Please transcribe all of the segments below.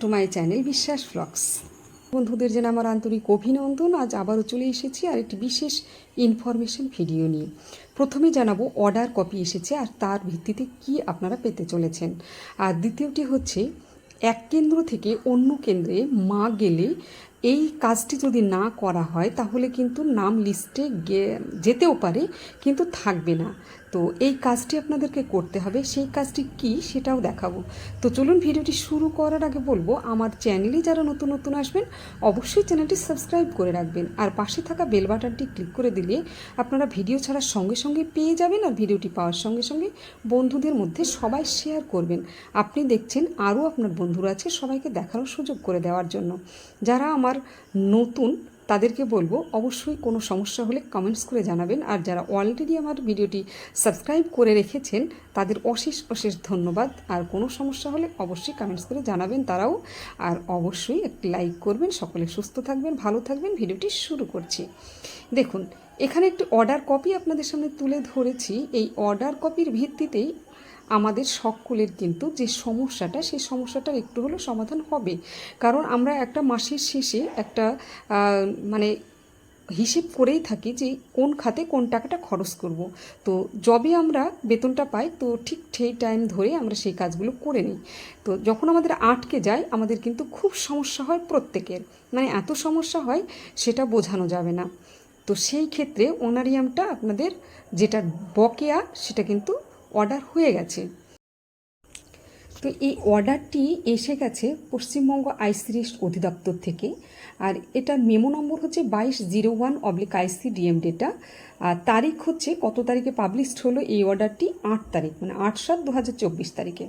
To my channel Biswas flux বন্ধুদের যেন আমার আন্তরিক অভিনন্দন। আজ আবারও চলে এসেছি আর একটি বিশেষ ইনফরমেশন ভিডিও নিয়ে। প্রথমে জানাব অর্ডার কপি এসেছে আর তার ভিত্তিতে কি আপনারা পেতে চলেছেন। আর দ্বিতীয়টি হচ্ছে, এক কেন্দ্র থেকে অন্য কেন্দ্রে মা গেলে এই কাজটি যদি না করা হয়, তাহলে কিন্তু নাম লিস্টে যেতেও পারে, কিন্তু থাকবে না। তো এই কাজটি আপনাদেরকে করতে হবে। সেই কাজটি কি সেটাও দেখাবো। তো চলুন ভিডিওটি শুরু করার আগে বলব, আমার চ্যানেলে যারা নতুন নতুন আসবেন, অবশ্যই চ্যানেলটি সাবস্ক্রাইব করে রাখবেন। আর পাশে থাকা বেল বাটনটি ক্লিক করে দিলে আপনারা ভিডিও ছাড়ার সঙ্গে সঙ্গে পেয়ে যাবেন আর ভিডিওটি পাওয়ার সঙ্গে সঙ্গে বন্ধুদের মধ্যে সবাই শেয়ার করবেন। আপনি দেখছেন আরও আপনার বন্ধুরা আছে সবাইকে দেখারও সুযোগ করে দেওয়ার জন্য। যারা আমার নতুন তাদেরকে বলব অবশ্যই কোনো সমস্যা হলে কমেন্টস করে জানাবেন। আর যারা অলরেডি আমার ভিডিওটি সাবস্ক্রাইব করে রেখেছেন, তাদের অশেষ অশেষ ধন্যবাদ। আর কোনো সমস্যা হলে অবশ্যই কমেন্টস করে জানাবেন তারাও। আর অবশ্যই একটি লাইক করবেন, সকলে সুস্থ থাকবেন, ভালো থাকবেন। ভিডিওটি শুরু করছি। দেখুন, এখানে একটি অর্ডার কপি আপনাদের সামনে তুলে ধরেছি। এই অর্ডার কপির ভিত্তিতেই আমাদের সকলের কিন্তু যে সমস্যাটা, সেই সমস্যাটার একটু হলেও সমাধান হবে। কারণ আমরা একটা মাসের শেষে একটা মানে হিসেব করেই থাকি যে কোন খাতে কোন টাকাটা খরচ করব। তো জবে আমরা বেতনটা পাই, তো ঠিক সেই টাইম ধরে আমরা সেই কাজগুলো করে নিই। তো যখন আমাদের আটকে যায়, আমাদের কিন্তু খুব সমস্যা হয় প্রত্যেকের। মানে এত সমস্যা হয়, সেটা বোঝানো যাবে না। তো সেই ক্ষেত্রে ওনারিয়ামটা আপনাদের যেটা বকেয়া, সেটা কিন্তু অর্ডার হয়ে গেছে। তো এই অর্ডারটি এসে গেছে পশ্চিমবঙ্গ আইসিরিস্ট অধিদপ্তর থেকে। আর এটার মেমো নম্বর হচ্ছে বাইশ zero one oblique IC DM data. আর তারিখ হচ্ছে কত তারিখে পাবলিশড হলো এই অর্ডারটি? আট তারিখ মানে আট সাত দু হাজার চব্বিশ তারিখে।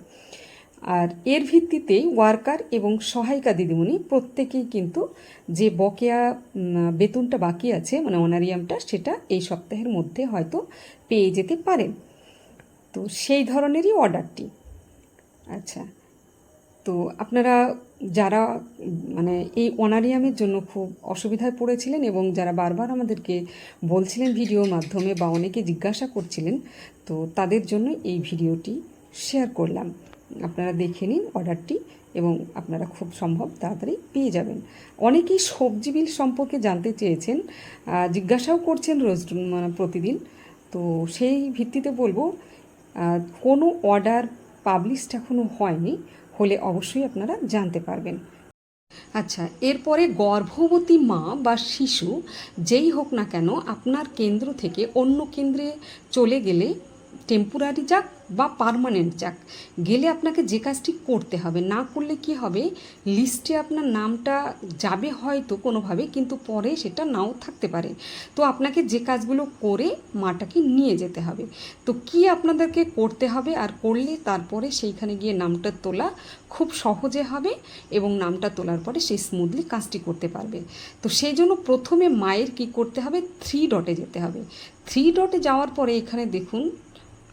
আর এর ভিত্তিতেই ওয়ার্কার এবং সহায়িকা দিদিমণি প্রত্যেকেই কিন্তু যে বকেয়া বেতনটা বাকি আছে মানে অনারিয়ামটা, সেটা এই সপ্তাহের মধ্যে হয়তো পেয়ে যেতে পারেন। তো সেই ধরনেরই অর্ডারটি। আচ্ছা তো আপনারা যারা মানে এই অনারিয়ামের জন্য খুব অসুবিধায় পড়েছিলেন এবং যারা বারবার আমাদেরকে বলছিলেন ভিডিওর মাধ্যমে বা অনেকে জিজ্ঞাসা করছিলেন, তো তাদের জন্য এই ভিডিওটি শেয়ার করলাম। আপনারা দেখে নিন অর্ডারটি এবং আপনারা খুব সম্ভব তাড়াতাড়ি পেয়ে যাবেন। অনেকেই সবজি বিল সম্পর্কে জানতে চেয়েছেন জিজ্ঞাসাও করছেন রোজ মানে প্রতিদিন। তো সেই ভিত্তিতে বলব কোনো অর্ডার পাবলিশড এখনও হয়নি, হলে অবশ্যই আপনারা জানতে পারবেন। আচ্ছা এরপরে গর্ভবতী মা বা শিশু, যেই হোক না কেন, আপনার কেন্দ্র থেকে অন্য কেন্দ্রে চলে গেলে টেম্পোরারি যাক বা পার্মানেন্ট যাক গেলে আপনাকে যে কাজটি করতে হবে, না করলে কি হবে? লিস্টে আপনার নামটা যাবে হয়তো কোনোভাবে, কিন্তু পরে সেটা নাও থাকতে পারে। তো আপনাকে যে কাজগুলো করে মাটাকে নিয়ে যেতে হবে। তো কি আপনাদেরকে করতে হবে আর করলে তারপরে সেইখানে গিয়ে নামটা তোলা খুব সহজে হবে এবং নামটা তোলার পরে সেই স্মুথলি কাজটি করতে পারবে। তো সেই জন্য প্রথমে মায়ের কি করতে হবে? থ্রি ডটে যেতে হবে। থ্রি ডটে যাওয়ার পরে এখানে দেখুন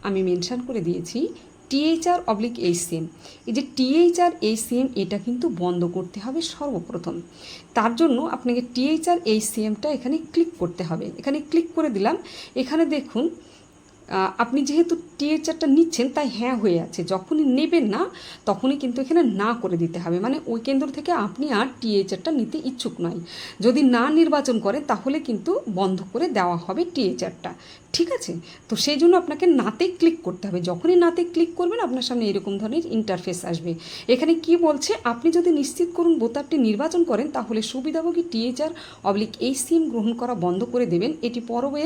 আমি মেনশন করে দিয়েছি, টিএইচআর অবলিক এইচসিএম। এই যে টিএইচআর এইচসিএম, এটা কিন্তু বন্ধ করতে হবে সর্বপ্রথম। তার জন্য আপনাকে টিএইচআর এইচসিএমটা এখানে ক্লিক করতে হবে। এখানে ক্লিক করে দিলাম। এখানে দেখুন আপনি যেহেতু টিএইচআরটা নিচ্ছেন, তাই হ্যাঁ হয়ে আছে। যখনই নেবেন না, তখনই কিন্তু এখানে না করে দিতে হবে। মানে ওই কেন্দ্র থেকে আপনি আর টিএইচআরটা নিতে ইচ্ছুক নয়। যদি না নির্বাচন করেন তাহলে কিন্তু বন্ধ করে দেওয়া হবে টিএইচআরটা। ঠিক আছে? তো সেই জন্য আপনাকে নাতে ক্লিক করতে হবে। যখনই নাতে ক্লিক করবেন, আপনার সামনে এরকম ধরনের ইন্টারফেস আসবে। এখানে কি বলছে? আপনি যদি নিশ্চিত করুন বোতামটি নির্বাচন করেন, তাহলে সুবিধাভোগী টিএইচআর অবলিক এই সিম গ্রহণ করা বন্ধ করে দেবেন। এটি পরবে,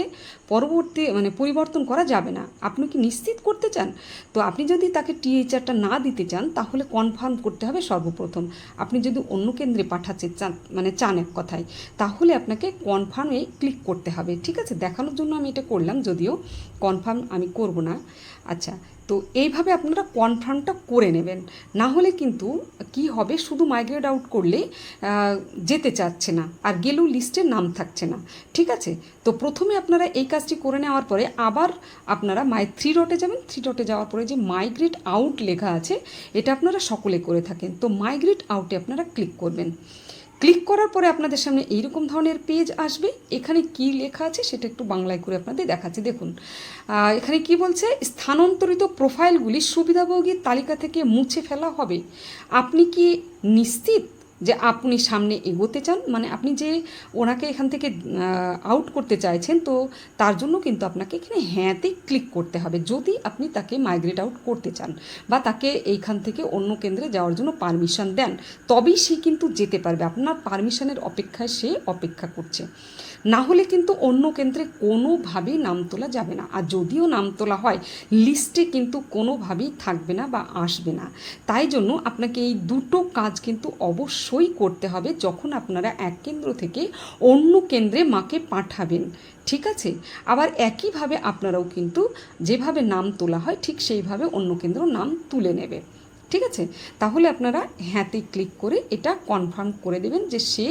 পরবর্তী মানে পরিবর্তন করা যাবে না। আপনি কি নিশ্চিত করতে চান? তো আপনি যদি তাকে টিএইচআরটা না দিতে চান, তাহলে কনফার্ম করতে হবে সর্বপ্রথম। আপনি যদি অন্য কেন্দ্রে পাঠাতে চান মানে চান এক কথায়, তাহলে আপনাকে কনফার্মে ক্লিক করতে হবে। ঠিক আছে? দেখানোর জন্য আমি এটা করলাম। যদিও কনফার্ম আমি করব না। আচ্ছা তো এইভাবে আপনারা কনফার্মটা করে নেবেন। না হলে কিন্তু কি হবে? শুধু মাইগ্রেট আউট করলে যেতে চাচ্ছে না। আর গেলেও লিস্টে নাম থাকছে না। ঠিক আছে? তো প্রথমে আপনারা এই কাজটি করে নেওয়ার পরে আবার আপনারা মাই থ্রি ডটে যাবেন। থ্রি ডটে যাওয়ার পরে যে মাইগ্রেট আউট লেখা আছে, এটা আপনারা সকলে করে থাকেন। তো মাইগ্রেট আউটে আপনারা ক্লিক করবেন। ক্লিক করার পরে আপনাদের সামনে এইরকম ধরনের পেজ আসবে। এখানে কি লেখা আছে সেটা একটু বাংলায় করে আপনাদের দেখাচ্ছি। দেখুন এখানে কি বলছে? স্থানান্তরিত প্রোফাইলগুলি সুবিধাভোগীর তালিকা থেকে মুছে ফেলা হবে। আপনি কি নিশ্চিত যে আপনি সামনে এগোতে চান মানে আপনি যে ওনাকে এখান থেকে আউট করতে চাইছেন, তো তার জন্য কিন্তু আপনাকে এখানে হ্যাঁতে ক্লিক করতে হবে। যদি আপনি তাকে মাইগ্রেট আউট করতে চান বা তাকে এইখান থেকে অন্য কেন্দ্রে যাওয়ার জন্য পারমিশন দেন, তবেই সে কিন্তু যেতে পারবে। আপনার পারমিশনের অপেক্ষায় সে অপেক্ষা করছে। না হলে কিন্তু অন্য কেন্দ্রে কোনোভাবেই নাম তোলা যাবে না। আর যদিও নাম তোলা হয় লিস্টে কিন্তু কোনোভাবেই থাকবে না বা আসবে না। তাই জন্য আপনাকে এই দুটো কাজ কিন্তু অবশ্যই করতে হবে যখন আপনারা এক কেন্দ্র থেকে অন্য কেন্দ্রে মাকে পাঠাবেন। ঠিক আছে? আবার একইভাবে আপনারাও কিন্তু যেভাবে নাম তোলা হয়, ঠিক সেইভাবে অন্য কেন্দ্র নাম তুলে নেবে। ঠিক আছে? তাহলে আপনারা হ্যাঁতে ক্লিক করে এটা কনফার্ম করে দেবেন যে সে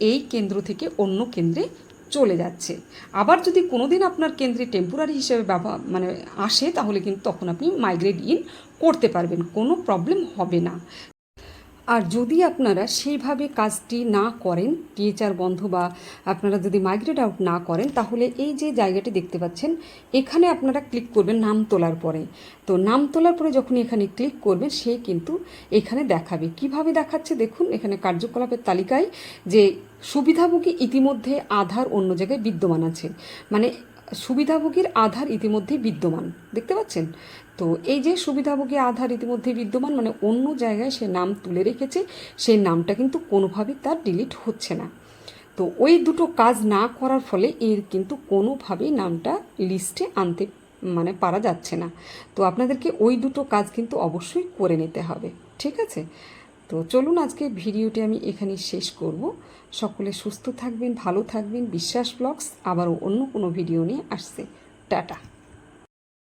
এই কেন্দ্র থেকে অন্য কেন্দ্রে চলে যাচ্ছে। আবার যদি কোনো দিন আপনার কেন্দ্রে টেম্পোরারি হিসেবে ব্যবহার মানে আসে, তাহলে কিন্তু তখন আপনি মাইগ্রেট ইন করতে পারবেন। কোনো প্রবলেম হবে না। আর যদি আপনারা সেইভাবে কাজটি না করেন টিএচআর বন্ধ বা আপনারা যদি মাইগ্রেট আউট না করেন, তাহলে এই যে জায়গাটি দেখতে পাচ্ছেন, এখানে আপনারা ক্লিক করবেন নাম তোলার পরে। তো নাম তোলার পরে যখন এখানে ক্লিক করবেন, সে কিন্তু এখানে দেখাবে। কীভাবে দেখাচ্ছে দেখুন, এখানে কার্যকলাপের তালিকায় যে সুবিধাভোগী ইতিমধ্যে আধার অন্য জায়গায় বিদ্যমান আছে। মানে সুবিধাভোগীর আধার ইতিমধ্যে বিদ্যমান। দেখতে পাচ্ছেন? তো এই যে সুবিধাভোগী আধার ইতিমধ্যে বিদ্যমান মানে অন্য জায়গায় সে নাম তুলে রেখেছে, সেই নামটা কিন্তু কোনোভাবেই তার ডিলিট হচ্ছে না। তো ওই দুটো কাজ না করার ফলে এর কিন্তু কোনোভাবেই নামটা লিস্টে আনতে মানে পারা যাচ্ছে না। তো আপনাদেরকে ওই দুটো কাজ কিন্তু অবশ্যই করে নিতে হবে। ঠিক আছে? তো চলুন আজকে ভিডিওটি আমি এখানেই শেষ করব। সকলে সুস্থ থাকবেন, ভালো থাকবেন। বিশ্বাস ব্লগস আবারও অন্য কোনো ভিডিও নিয়ে আসছে। টাটা।